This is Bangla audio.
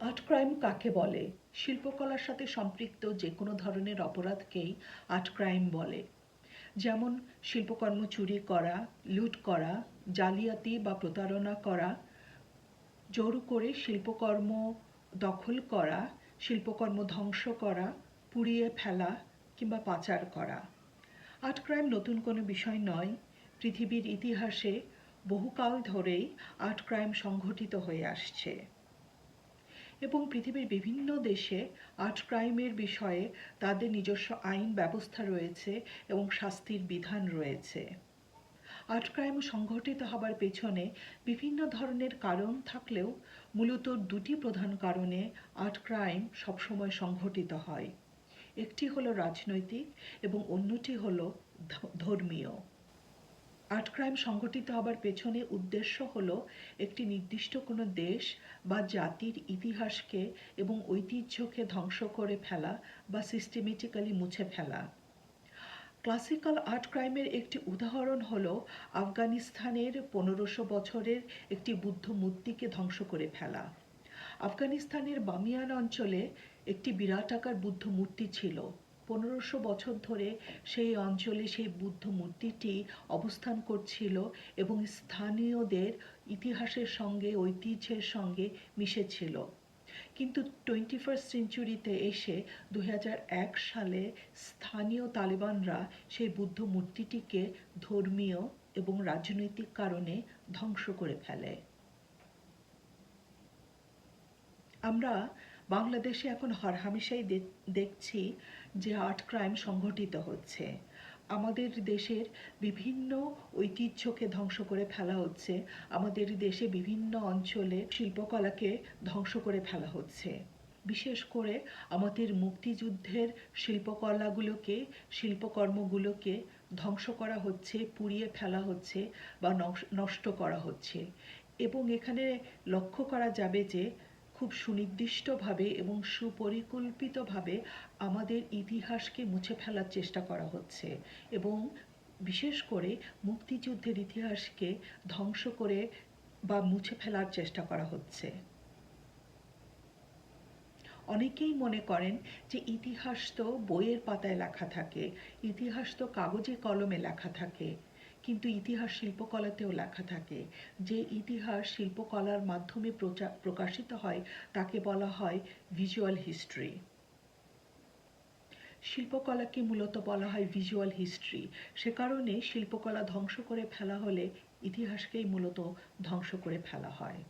আর্ট ক্রাইম কাকে বলে? শিল্পকলার সাথে সম্পৃক্ত যে কোনো ধরনের অপরাধকেই আর্ট ক্রাইম বলে। যেমন শিল্পকর্ম চুরি করা, লুট করা, জালিয়াতি বা প্রতারণা করা, জোর করে শিল্পকর্ম দখল করা, শিল্পকর্ম ধ্বংস করা, পুড়িয়ে ফেলা কিংবা পাচার করা। আর্ট ক্রাইম নতুন কোনো বিষয় নয়। পৃথিবীর ইতিহাসে বহুকাল ধরেই আর্ট ক্রাইম সংঘটিত হয়ে আসছে। এবং পৃথিবীর বিভিন্ন দেশে আর্ট ক্রাইমের বিষয়ে তাদের নিজস্ব আইন ব্যবস্থা রয়েছে এবং শাস্তির বিধান রয়েছে। আর্ট ক্রাইম সংঘটিত হবার পেছনে বিভিন্ন ধরনের কারণ থাকলেও মূলত দুটি প্রধান কারণে আর্ট ক্রাইম সবসময় সংঘটিত হয়। একটি হলো রাজনৈতিক এবং অন্যটি হলো ধর্মীয়। আর্ট ক্রাইম সংগঠিত হবার পেছনে উদ্দেশ্য হল একটি নির্দিষ্ট কোনো দেশ বা জাতির ইতিহাসকে এবং ঐতিহ্যকে ধ্বংস করে ফেলা বা সিস্টেমেটিক্যালি মুছে ফেলা। ক্লাসিক্যাল আর্ট ক্রাইমের একটি উদাহরণ হল আফগানিস্তানের পনেরোশো বছরের একটি বুদ্ধ মূর্তিকে ধ্বংস করে ফেলা। আফগানিস্তানের বামিয়ান অঞ্চলে একটি বিরাট আকার বুদ্ধ মূর্তি ছিল। পনেরোশো বছর ধরে সেই অঞ্চলে সেই বুদ্ধ মূর্তিটি অবস্থান করছিল এবং স্থানীয়দের ইতিহাসের সঙ্গে, ঐতিহ্যের সঙ্গে মিশেছিল। কিন্তু টোয়েন্টি ফার্স্ট সেঞ্চুরিতে এসে দুই হাজার এক সালে স্থানীয় তালেবানরা সেই বুদ্ধ মূর্তিটিকে ধর্মীয় এবং রাজনৈতিক কারণে ধ্বংস করে ফেলে। আমরা বাংলাদেশে এখন হরহামেশাই দেখছি যে আর্ট ক্রাইম সংঘটিত হচ্ছে। আমাদের দেশের বিভিন্ন ঐতিহ্যকে ধ্বংস করে ফেলা হচ্ছে। আমাদের দেশে বিভিন্ন অঞ্চলে শিল্পকলাকে ধ্বংস করে ফেলা হচ্ছে। বিশেষ করে আমাদের মুক্তিযুদ্ধের শিল্পকলাগুলোকে, শিল্পকর্মগুলোকে ধ্বংস করা হচ্ছে, পুড়িয়ে ফেলা হচ্ছে বা নষ্ট করা হচ্ছে। এবং এখানে লক্ষ্য করা যাবে যে খুব সুনির্দিষ্টভাবে এবং সুপরিকল্পিতভাবে আমাদের ইতিহাসকে মুছে ফেলার চেষ্টা করা হচ্ছে এবং বিশেষ করে মুক্তিযুদ্ধের ইতিহাসকে ধ্বংস করে বা মুছে ফেলার চেষ্টা করা হচ্ছে। অনেকেই মনে করেন যে ইতিহাস তো বইয়ের পাতায় লেখা থাকে, ইতিহাস তো কাগজে কলমে লেখা থাকে। কিন্তু ইতিহাস শিল্পকলাতেও লেখা থাকে। যে ইতিহাস শিল্পকলার মাধ্যমে প্রকাশিত হয়, তাকে বলা হয় ভিজুয়াল হিস্ট্রি শিল্পকলাকে মূলত বলা হয় ভিজুয়াল হিস্ট্রি সে কারণে শিল্পকলা ধ্বংস করে ফেলা হলে ইতিহাসকেই মূলত ধ্বংস করে ফেলা হয়।